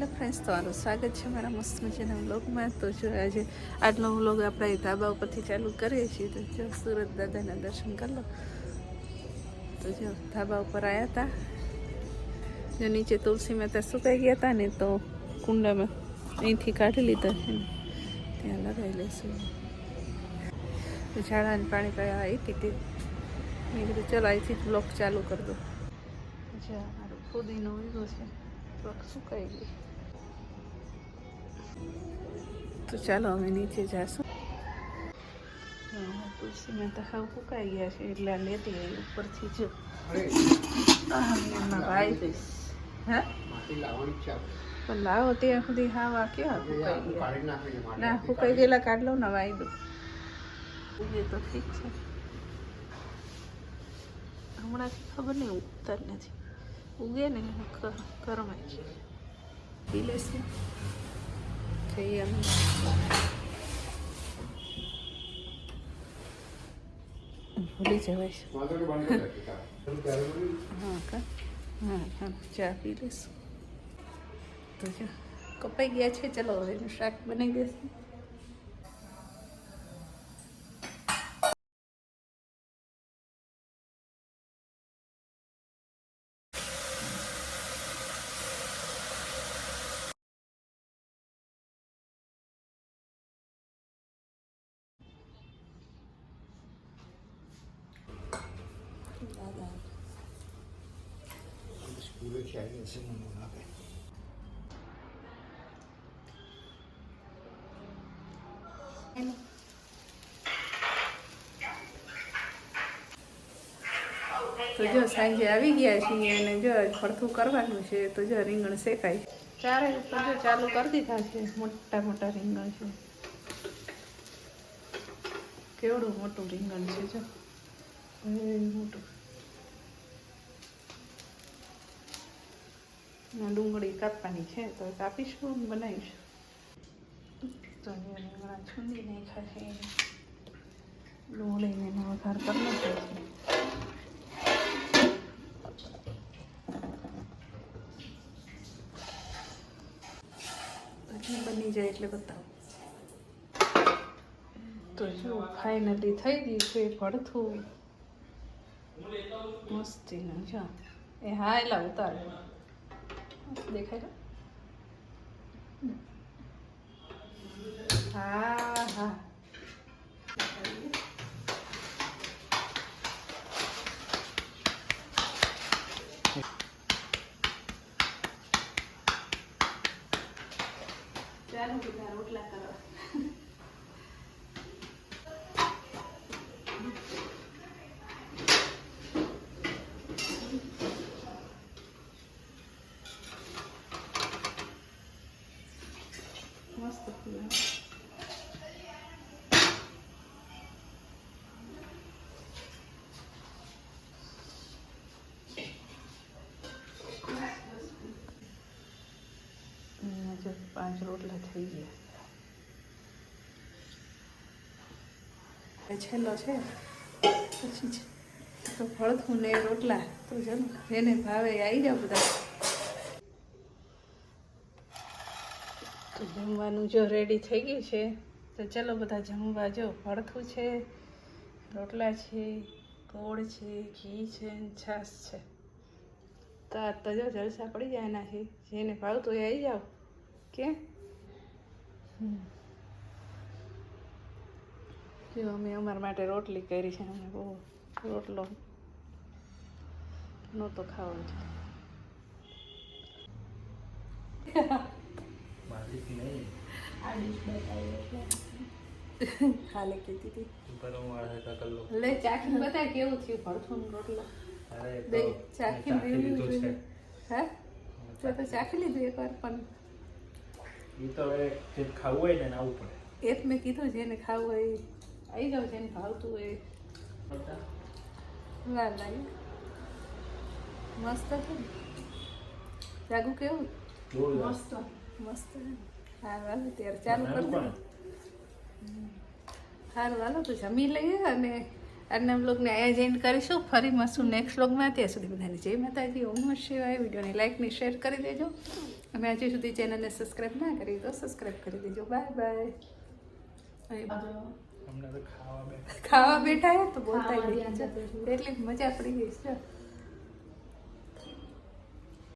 Hello friends તમારું સ્વાગત છે મારા મસ્ત મજાના વ્લોગમાં તો જો આજે આટલો વ્લોગ આપણે ધાબા ઉપરથી ચાલુ કરીએ છીએ, તો જો સુરત દાદાના દર્શન કરી લો. તો જો ધાબા ઉપર આવ્યા હતા જો નીચે તુલસી મહેતા સુકાઈ ગયા હતા ને તો કુંડામાં અહીંથી કાઢી લીધા છે ને, ત્યાં લગાવી લઈશું ઝાડાને પાણી પાયા આવી હતી તે. મેં કીધું, ચલો, અહીંથી બ્લોક ચાલુ કરી દો જો મારો ફુદીનો ઉગ્યો છે બ્લોક સુકાઈ ગઈ તો ચાલો અમે નીચે જઈશું તુલસીમાં તો હાવ ફૂકાઈ ગયા છે, એટલે આ લેતી આવી ઉપરથી જો. આ એમના ભાઈ પણ લાવો ત્યાં સુધી હાવ કેવા ફૂકાઈ ના, ફૂકાઈ ગયેલા કાઢ લઉં ને વાઈ દઉં. એ તો ઠીક છે. હમણાંથી ખબર નહીં ઉગતર નથી. ઉગે ને કરમાય છે. પી લેશે. જઈએ ભૂલી જવાય. હા, કા? હા હા. ચા પી લઈશું. તો જો, કપાઈ ગયા છે. ચલો, હવે એનું શાક બનાવી દેશું. તો જો સાંજે આવી ગયા છીએ અને જો ફરતું કરવાનું છે, તો જો રીંગણ શેકાય. ચારે તો જો ચાલુ કરી દીધા છે, મોટા મોટા રીંગણ છે. કેવડું મોટું રીંગણ છે, જો. મોટું. ડુંગળી કાપવાની છે, તો કાપીશું બનાવીશ. તો રીંગણા છૂંદી નાખ્યા છે ડુંગળીને એનો વઘાર કરવો પડશે બની જાય એટલે બતાવો. તો જો ફાઇનલી થઈ ગયું છે ભડથું મસ્તીનું, જો. એ હા એલા ઉતાર. મસ્ત દેખાય હા હા ચાલો બધા રોટલા કરવા પાંચ રોટલા થઈ ગયા છેલ્લો છે પછી ફળથું ને રોટલા તો જેને ભાવે આવી જાઓ બધા જમવાનું જો રેડી થઈ ગયું છે, તો ચલો બધા જમવા જો ભડથું છે, રોટલા છે, ગોળ છે, ઘી છે, છાશ છે. તો આ તો જો જલસા પડી જાય એનાથી. જેને ભાવતું એ આવી જાઓ. કે? જો અમે અમારા માટે રોટલી કરી છે, અમે બહુ રોટલો નહોતો ખાવો. નહીં ખાલે કીધી હતી. બરોબર કાકા લો લે ચાખીને બતાય કેવું થયું ભરથું રોટલો? અરે બે ચાખી લીધું છે. હે? તો તો ચાખી લીધું એકવાર પણ એ તો હવે જે ખાવું હોય ને એને પડે. એ જ મેં કીધું જેને ખાવું હોય આવી જાવ જેને ભાવતું હોય એ. લાગે. મસ્ત છે જાગુ કેવું? મસ્ત. મસ્ત હાર હા વાલો ત્યારે ચાલુ કરી બનાવ્યું હાર વાલો તો જમી લઈએ અને આજના બ્લોગને અહીંયા જઈને કરીશું ફરી મળશું નેક્સ્ટ બ્લોગમાં ત્યાં સુધી બધાને જય માતાજી ઓમ નમઃ શિવાય વિડીયોને લાઈક ને શેર કરી દેજો અમે હજી સુધી ચેનલને સબસ્ક્રાઈબ ના કરી તો સબસ્ક્રાઈબ કરી દેજો બાય બાય ખાવા બેઠા તો બોલતા એટલી મજા પડી ગઈ છે